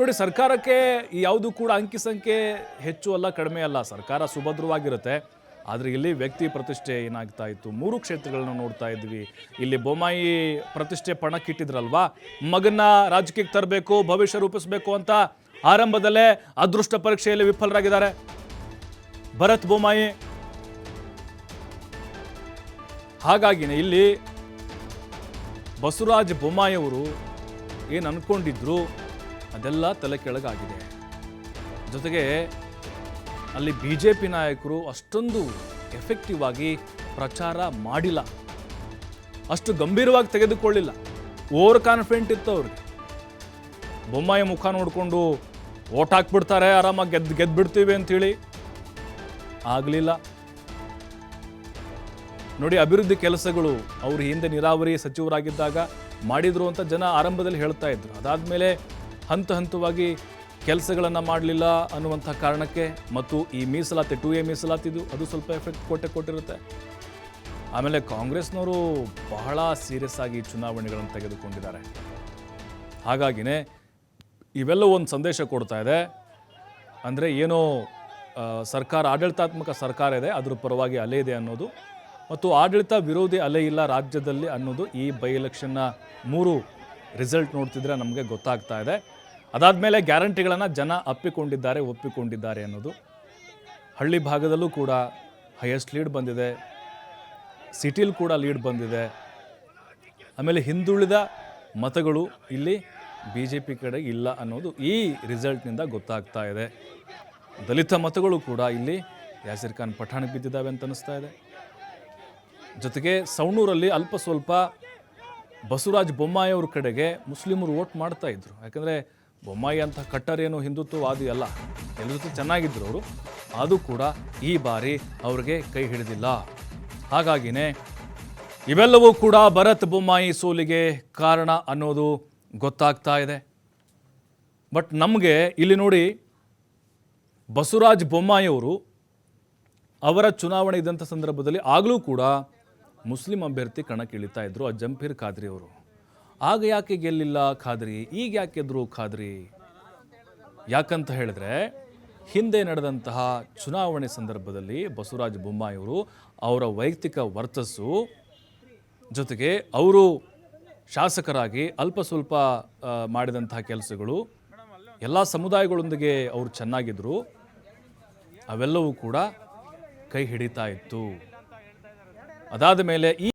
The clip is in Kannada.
ನೋಡಿ, ಸರ್ಕಾರಕ್ಕೆ ಯಾವುದು ಕೂಡ ಅಂಕಿ ಸಂಖ್ಯೆ ಹೆಚ್ಚು ಅಲ್ಲ, ಕಡಿಮೆ ಅಲ್ಲ. ಸರ್ಕಾರ ಸುಭದ್ರವಾಗಿರುತ್ತೆ. ಆದರೆ ಇಲ್ಲಿ ವ್ಯಕ್ತಿ ಪ್ರತಿಷ್ಠೆ ಏನಾಗ್ತಾ ಇತ್ತು? ಮೂರು ಕ್ಷೇತ್ರಗಳನ್ನ ನೋಡ್ತಾ ಇದ್ವಿ. ಇಲ್ಲಿ ಬೊಮ್ಮಾಯಿ ಪ್ರತಿಷ್ಠೆ ಪಣಕ್ಕಿಟ್ಟಿದ್ರಲ್ವಾ ಮಗನ್ನ ರಾಜಕೀಯಕ್ಕೆ ತರಬೇಕು, ಭವಿಷ್ಯ ರೂಪಿಸಬೇಕು ಅಂತ ಆರಂಭದಲ್ಲೇ ಅದೃಷ್ಟ ಪರೀಕ್ಷೆಯಲ್ಲಿ ವಿಫಲರಾಗಿದ್ದಾರೆ. ಭರತ್ ಬೊಮ್ಮಾಯಿ. ಹಾಗಾಗಿನೇ ಇಲ್ಲಿ ಬಸವರಾಜ್ ಬೊಮ್ಮಾಯಿ ಅವರು ಏನು ಅನ್ಕೊಂಡಿದ್ರು? ಅದೆಲ್ಲ ತಲೆ ಕೆಳಗಾಗಿದೆ. ಜೊತೆಗೆ ಅಲ್ಲಿ ಬಿ ಜೆ ಪಿ ನಾಯಕರು ಅಷ್ಟೊಂದು ಎಫೆಕ್ಟಿವ್ ಆಗಿ ಪ್ರಚಾರ ಮಾಡಿಲ್ಲ. ಅಷ್ಟು ಗಂಭೀರವಾಗಿ ತೆಗೆದುಕೊಳ್ಳಿಲ್ಲ. ಓವರ್ ಕಾನ್ಫಿಡೆಂಟ್ ಇತ್ತು ಅವ್ರಿಗೆ ಬೊಮ್ಮಾಯಿ ಮುಖ ನೋಡಿಕೊಂಡು ಓಟ್ ಹಾಕ್ಬಿಡ್ತಾರೆ, ಆರಾಮಾಗಿ ಗೆದ್ದು ಗೆದ್ದುಬಿಡ್ತೀವಿ ಅಂತೇಳಿ ಆಗಲಿಲ್ಲ. ನೋಡಿ, ಅಭಿವೃದ್ಧಿ ಕೆಲಸಗಳು ಅವರು ಹಿಂದೆ ನೀರಾವರಿ ಸಚಿವರಾಗಿದ್ದಾಗ ಮಾಡಿದ್ರು ಅಂತ ಜನ ಆರಂಭದಲ್ಲಿ ಹೇಳ್ತಾ ಇದ್ರು. ಅದಾದಮೇಲೆ ಹಂತ ಹಂತವಾಗಿ ಕೆಲಸಗಳನ್ನು ಮಾಡಲಿಲ್ಲ ಅನ್ನುವಂಥ ಕಾರಣಕ್ಕೆ ಮತ್ತು ಈ ಮೀಸಲಾತಿ ಟು ಎ ಮೀಸಲಾತಿದು, ಅದು ಸ್ವಲ್ಪ ಎಫೆಕ್ಟ್ ಕೊಟ್ಟೆ ಕೊಟ್ಟಿರುತ್ತೆ. ಆಮೇಲೆ ಕಾಂಗ್ರೆಸ್ನವರು ಬಹಳ ಸೀರಿಯಸ್ ಆಗಿ ಚುನಾವಣೆಗಳನ್ನು ತೆಗೆದುಕೊಂಡಿದ್ದಾರೆ. ಹಾಗಾಗಿನೇ ಇವೆಲ್ಲ ಒಂದು ಸಂದೇಶ ಕೊಡ್ತಾ ಇದೆ. ಅಂದರೆ ಏನೋ ಸರ್ಕಾರ, ಆಡಳಿತಾತ್ಮಕ ಸರ್ಕಾರ ಇದೆ, ಅದ್ರ ಪರವಾಗಿ ಅಲೆ ಇದೆ ಅನ್ನೋದು. ಮತ್ತು ಆಡಳಿತ ವಿರೋಧಿ ಅಲೆ ಇಲ್ಲ ರಾಜ್ಯದಲ್ಲಿ ಅನ್ನೋದು ಈ ಬೈ ಎಲೆಕ್ಷನ್ನ ಮೂರು ರಿಸಲ್ಟ್ ನೋಡ್ತಿದ್ರೆ ನಮಗೆ ಗೊತ್ತಾಗ್ತಾ ಇದೆ. ಅದಾದಮೇಲೆ ಗ್ಯಾರಂಟಿಗಳನ್ನು ಜನ ಅಪ್ಪಿಕೊಂಡಿದ್ದಾರೆ, ಒಪ್ಪಿಕೊಂಡಿದ್ದಾರೆ ಅನ್ನೋದು ಹಳ್ಳಿ ಭಾಗದಲ್ಲೂ ಕೂಡ ಹೈಯೆಸ್ಟ್ ಲೀಡ್ ಬಂದಿದೆ. ಸಿಟಿಲಿ ಕೂಡ ಲೀಡ್ ಬಂದಿದೆ. ಆಮೇಲೆ ಹಿಂದುಳಿದ ಮತಗಳು ಇಲ್ಲಿ ಬಿ ಜೆ ಪಿ ಕಡೆ ಇಲ್ಲ ಅನ್ನೋದು ಈ ರಿಸಲ್ಟ್ನಿಂದ ಗೊತ್ತಾಗ್ತಾ ಇದೆ. ದಲಿತ ಮತಗಳು ಕೂಡ ಇಲ್ಲಿ ಯಾಸಿರ್ ಖಾನ್ ಪಠಾಣಿಗೆ ಬಿದ್ದಿದ್ದಾವೆ ಅಂತ ಅನಿಸ್ತಾ ಇದೆ. ಜೊತೆಗೆ ಸೌಣೂರಲ್ಲಿ ಅಲ್ಪ ಸ್ವಲ್ಪ ಬಸವರಾಜ್ ಬೊಮ್ಮಾಯಿ ಅವ್ರ ಕಡೆಗೆ ಮುಸ್ಲಿಮರು ವೋಟ್ ಮಾಡ್ತಾ ಇದ್ರು. ಯಾಕಂದರೆ ಬೊಮ್ಮಾಯಿ ಅಂತ ಕಟ್ಟರೇನು ಹಿಂದುತ್ವವಾದಿ ಅಲ್ಲ. ಎಲ್ಲರ ಚೆನ್ನಾಗಿದ್ರು ಅವರು. ಅದು ಕೂಡ ಈ ಬಾರಿ ಅವ್ರಿಗೆ ಕೈ ಹಿಡಿದಿಲ್ಲ. ಹಾಗಾಗಿನೇ ಇವೆಲ್ಲವೂ ಕೂಡ ಭರತ್ ಬೊಮ್ಮಾಯಿ ಸೋಲಿಗೆ ಕಾರಣ ಅನ್ನೋದು ಗೊತ್ತಾಗ್ತಾ ಇದೆ. ಬಟ್ ನಮಗೆ ಇಲ್ಲಿ ನೋಡಿ ಬಸವರಾಜ್ ಬೊಮ್ಮಾಯಿ ಅವರು ಚುನಾವಣೆ ಇದ್ದಂಥ ಸಂದರ್ಭದಲ್ಲಿ ಆಗಲೂ ಕೂಡ ಮುಸ್ಲಿಂ ಅಭ್ಯರ್ಥಿ ಕಣಕ್ಕಿಳಿತಾ ಇದ್ದರು ಆ ಜಂಪೀರ್ ಖಾದ್ರಿ ಅವರು. ಆಗ ಯಾಕೆ ಗೆಲ್ಲಿಲ್ಲ ಖಾದ್ರಿ? ಈಗ ಯಾಕೆ ಗೆದ್ರು ಖಾದ್ರಿ? ಯಾಕಂತ ಹೇಳಿದ್ರೆ, ಹಿಂದೆ ನಡೆದಂತಹ ಚುನಾವಣೆ ಸಂದರ್ಭದಲ್ಲಿ ಬಸವರಾಜ ಬೊಮ್ಮಾಯಿಯವರು ಅವರ ವೈಯಕ್ತಿಕ ವರ್ತಸ್ಸು ಜೊತೆಗೆ ಅವರು ಶಾಸಕರಾಗಿ ಅಲ್ಪ ಸ್ವಲ್ಪ ಮಾಡಿದಂತಹ ಕೆಲಸಗಳು ಎಲ್ಲ ಸಮುದಾಯಗಳೊಂದಿಗೆ ಅವರು ಚೆನ್ನಾಗಿದ್ದರು ಅವೆಲ್ಲವೂ ಕೂಡ ಕೈ ಹಿಡಿತಾ ಇತ್ತು. ಅದಾದ ಮೇಲೆ ಈ